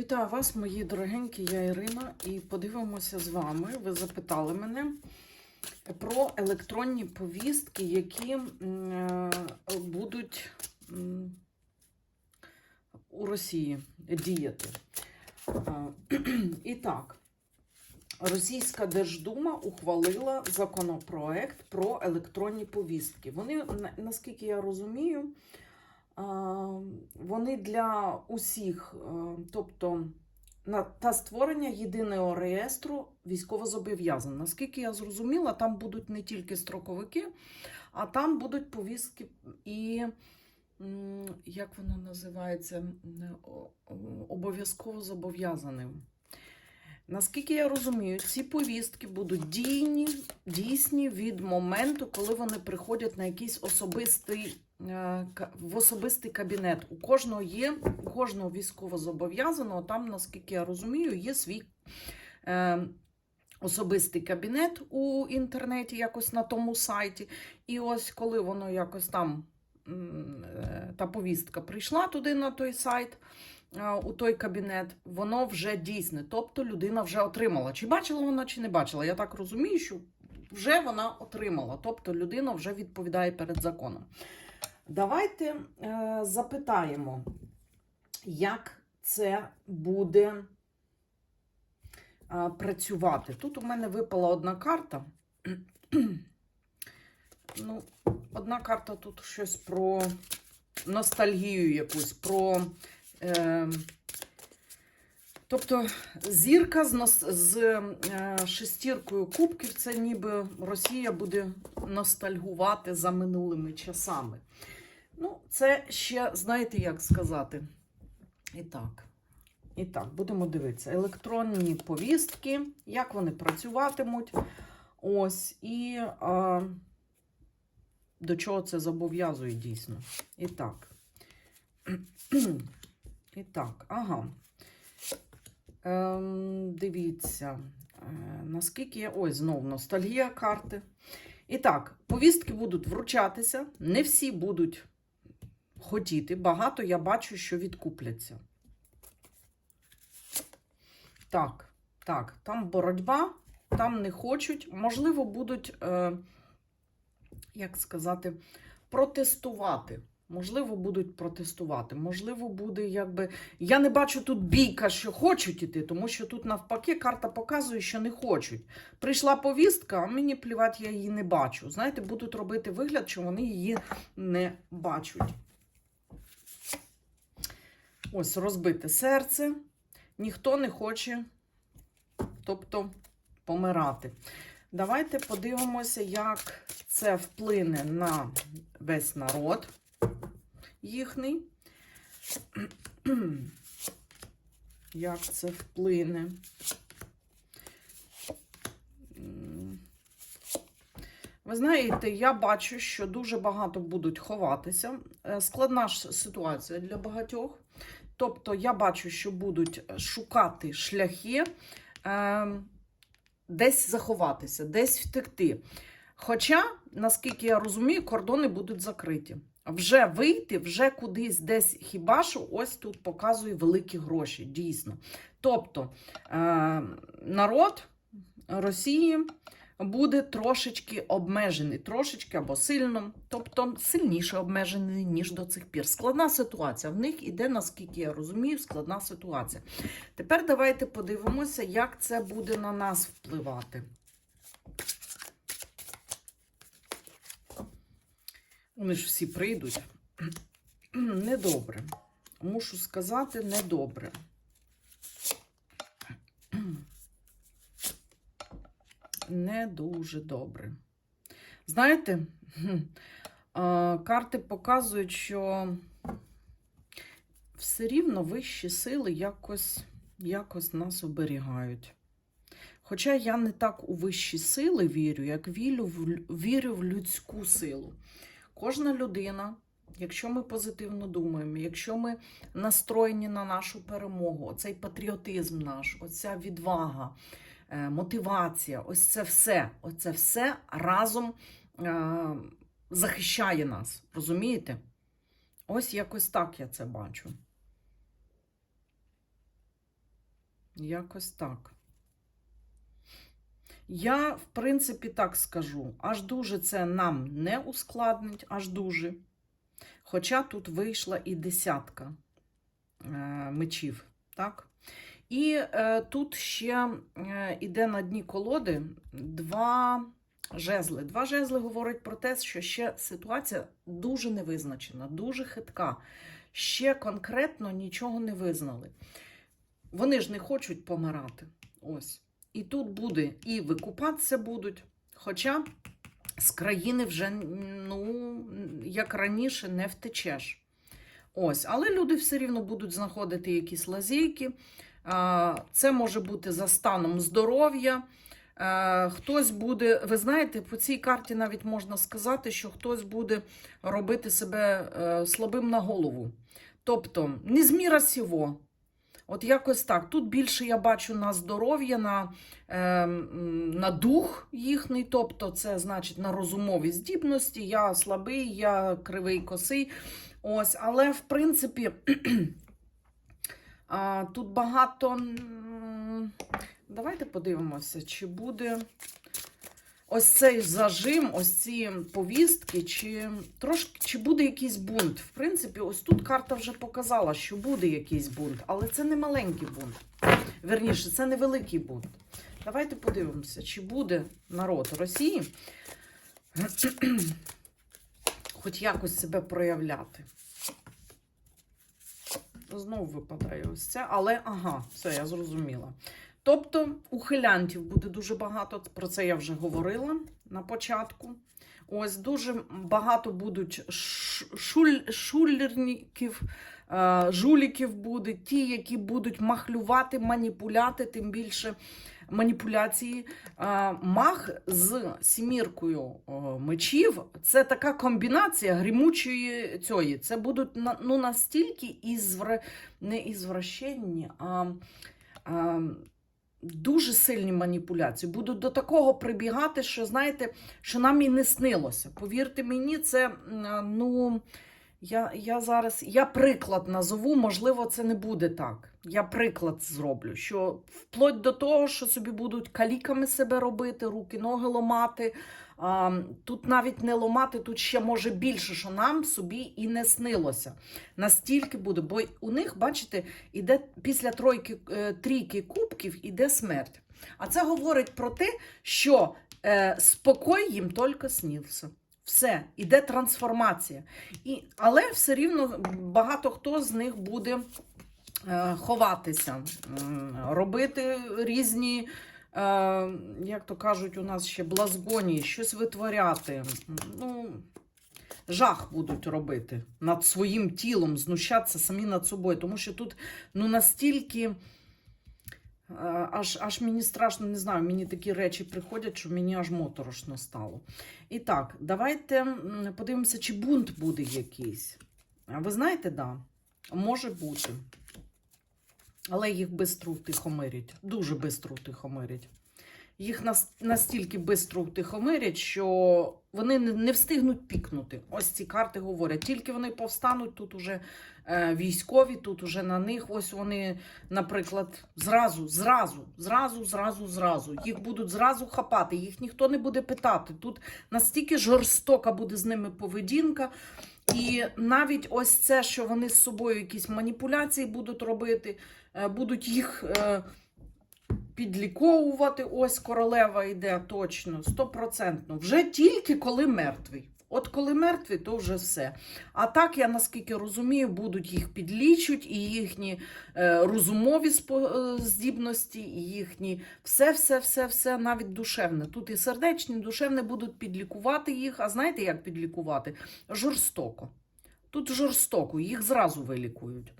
Вітаю вас, мої дорогенькі, я Ірина, і подивимося з вами. Ви запитали мене про електронні повістки, які е, будуть у Росії діяти. І так, Російська Держдума ухвалила законопроект про електронні повістки. Вони, наскільки я розумію, вони для усіх, е, тобто та створення єдиного реєстру військовозобов'язаних. Наскільки я зрозуміла, там будуть не тільки строковики, а там будуть повістки і, як воно називається, обов'язково зобов'язаним. Наскільки я розумію, ці повістки будуть дійні, дійсні від моменту, коли вони приходять на якийсь особистий е, в особистий кабінет. У кожного є, у кожного військовозобов'язаного, там, наскільки я розумію, є свій е, особистий кабінет у інтернеті, якось на тому сайті. І ось коли воно якось там, е, та повістка прийшла туди на той сайт. е, У той кабінет, воно вже дійсне. Тобто людина вже отримала. Чи бачила вона, чи не бачила. Я так розумію, що вже вона отримала. Тобто людина вже відповідає перед законом. Давайте е, запитаємо, як це буде е, працювати. Тут у мене випала одна карта. ну, одна карта тут щось про ностальгію якусь, про. Е, Тобто зірка з, з е, шестіркою кубків це ніби Росія буде ностальгувати за минулими часами. Ну, це ще, знаєте, як сказати. І так. І так, будемо дивитися. Електронні повістки, як вони працюватимуть. Ось, і а, до чого це зобов'язує дійсно. І так. І так, ага. Ем, дивіться, е, наскільки. Ой, знов ностальгія карти. І так, повістки будуть вручатися. Не всі будуть хотіти. Багато я бачу, що відкупляться. Так, так, там боротьба, там не хочуть. Можливо, будуть, е, як сказати, протестувати. Можливо, будуть протестувати. Можливо, буде якби. Я не бачу тут бійка, що хочуть іти, тому що тут навпаки карта показує, що не хочуть. Прийшла повістка, а мені плівати, я її не бачу. Знаєте, будуть робити вигляд, що вони її не бачать. Ось розбите серце. Ніхто не хоче, тобто, помирати. Давайте подивимося, як це вплине на весь народ їхній. Як це вплине? Ви знаєте, я бачу, що дуже багато будуть ховатися. Е, Складна ж ситуація для багатьох. Тобто, я бачу, що будуть шукати шляхи, е, десь заховатися, десь втекти. Хоча, наскільки я розумію, кордони будуть закриті. Вже вийти, вже кудись десь хіба що ось тут показує великі гроші, дійсно. Тобто е, народ Росії буде трошечки обмежений, трошечки або сильно, тобто сильніше обмежений, ніж до цих пір. Складна ситуація. В них іде, наскільки я розумію, складна ситуація. Тепер давайте подивимося, як це буде на нас впливати. Вони ж всі прийдуть. Недобре. Мушу сказати, недобре. Не дуже добре. Знаєте, карти показують, що все рівно вищі сили якось, якось нас оберігають. Хоча я не так у вищі сили вірю, як вірю в, вірю в людську силу. Кожна людина, якщо ми позитивно думаємо, якщо ми настроєні на нашу перемогу, оцей патріотизм наш, оця відвага, е, мотивація, ось це все, оце все разом е, захищає нас. Розумієте? Ось якось так я це бачу. Якось так. Я, в принципі, так скажу. Аж дуже це нам не ускладнить, аж дуже. Хоча тут вийшла і десятка е, мечів, так? І е, тут ще е, іде на дні колоди два жезли. Два жезли говорять про те, що ще ситуація дуже невизначена, дуже хитка. Ще конкретно нічого не визнали. Вони ж не хочуть помирати. Ось. І тут буде і викупатися будуть. Хоча з країни вже, ну, як раніше, не втечеш. Ось, але люди все рівно будуть знаходити якісь лазейки. А, Це може бути за станом здоров'я. Хтось буде, ви знаєте, по цій карті навіть можна сказати, що хтось буде робити себе е, слабим на голову. Тобто, не з міра сього. От якось так. Тут більше я бачу на здоров'я, на, е, на дух їхній, тобто це значить на розумові здібності. Я слабий, я кривий косий. Ось, але в принципі тут багато. Давайте подивимося, чи буде ось цей зажим, ось ці повістки, чи трошки чи буде якийсь бунт. В принципі, ось тут карта вже показала, що буде якийсь бунт, але це не маленький бунт. Верніше, це не великий бунт. Давайте подивимося, чи буде народ Росії хоч якось себе проявляти. Знову випадає ось це, але ага, все, я зрозуміла. Тобто ухилянтів буде дуже багато, про це я вже говорила на початку. Ось дуже багато будуть шуль, шулерників, е, жуліків буде, ті, які будуть махлювати, маніпуляти, тим більше маніпуляції. Е, Мах з сіміркою мечів це така комбінація грімучої цієї. Це будуть ну, настільки ізвра... не ізвращенні, а. Дуже сильні маніпуляції. Будуть до такого прибігати, що знаєте, що нам і не снилося. Повірте мені, це ну. Я, я зараз я приклад назову, можливо, це не буде так. Я приклад зроблю, що вплоть до того, що собі будуть каліками себе робити, руки, ноги ломати. А, тут навіть не ломати, тут ще може більше, що нам собі і не снилося. Настільки буде, бо у них, бачите, іде після тройки е, трійки кубків іде смерть. А це говорить про те, що е, спокій їм тільки снився. Все, іде трансформація. І, але все рівно багато хто з них буде е, ховатися, м, робити різні, е, як то кажуть, у нас ще блазгонії, щось витворяти. Ну, жах будуть робити над своїм тілом, знущатися самі над собою. Тому що тут ну, настільки. Е, Аж, аж мені страшно, не знаю, мені такі речі приходять, що мені аж моторошно стало. І так, давайте подивимося, чи бунт буде якийсь. Ви знаєте, да, може бути. Але їх бистро втихомирять. Дуже бистро втихомирять. Їх нас- настільки швидко втихомирять, що вони не, не встигнуть пікнути. Ось ці карти говорять. Тільки вони повстануть, тут уже е, військові, тут уже на них. Ось вони, наприклад, зразу, зразу, зразу, зразу, зразу. Їх будуть зразу хапати, їх ніхто не буде питати. Тут настільки жорстока буде з ними поведінка. І навіть ось це, що вони з собою якісь маніпуляції будуть робити, е, будуть їх е, підліковувати. Ось королева йде точно, стопроцентно. Вже тільки коли мертвий. От коли мертвий, то вже все. А так, я наскільки розумію, будуть їх підлічуть, і їхні е, розумові е, здібності, і їхні все, все, все, все, навіть душевне. Тут і сердечні, і душевне будуть підлікувати їх. А знаєте, як підлікувати? Жорстоко. Тут жорстоко, їх зразу вилікують.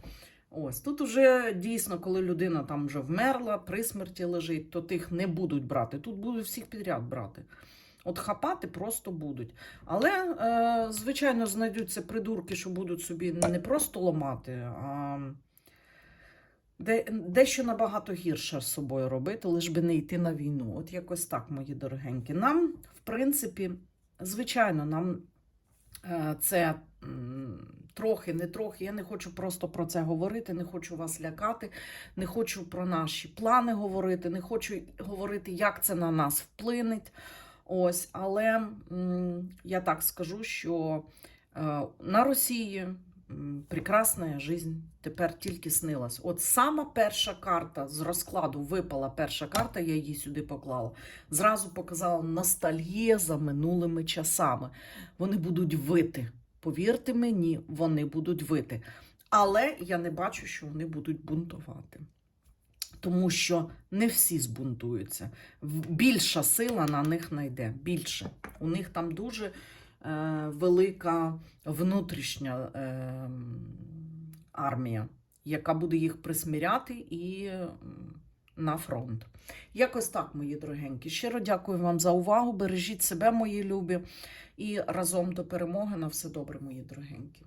Ось тут уже дійсно, коли людина там вже вмерла, при смерті лежить, то тих не будуть брати. Тут будуть всіх підряд брати. От хапати просто будуть. Але, е, звичайно, знайдуться придурки, що будуть собі не просто ламати, а де, дещо набагато гірше з собою робити, лиш би не йти на війну. От якось так, мої дорогенькі. Нам, в принципі, звичайно, нам е, це трохи, не трохи. Я не хочу просто про це говорити, не хочу вас лякати, не хочу про наші плани говорити, не хочу говорити, як це на нас вплинеть. Ось, але я так скажу, що е, на Росії прекрасна жизнь тепер тільки снилась. От сама перша карта з розкладу випала перша карта, я її сюди поклала. Зразу показала ностальгія за минулими часами. Вони будуть вити. Повірте мені, вони будуть вити. Але я не бачу, що вони будуть бунтувати. Тому що не всі збунтуються. Більша сила на них найде. Більше. У них там дуже е, велика внутрішня е, армія, яка буде їх присміряти і на фронт. Якось так, мої дорогенькі. Щиро дякую вам за увагу. Бережіть себе, мої любі. І разом до перемоги на все добре, мої дорогенькі.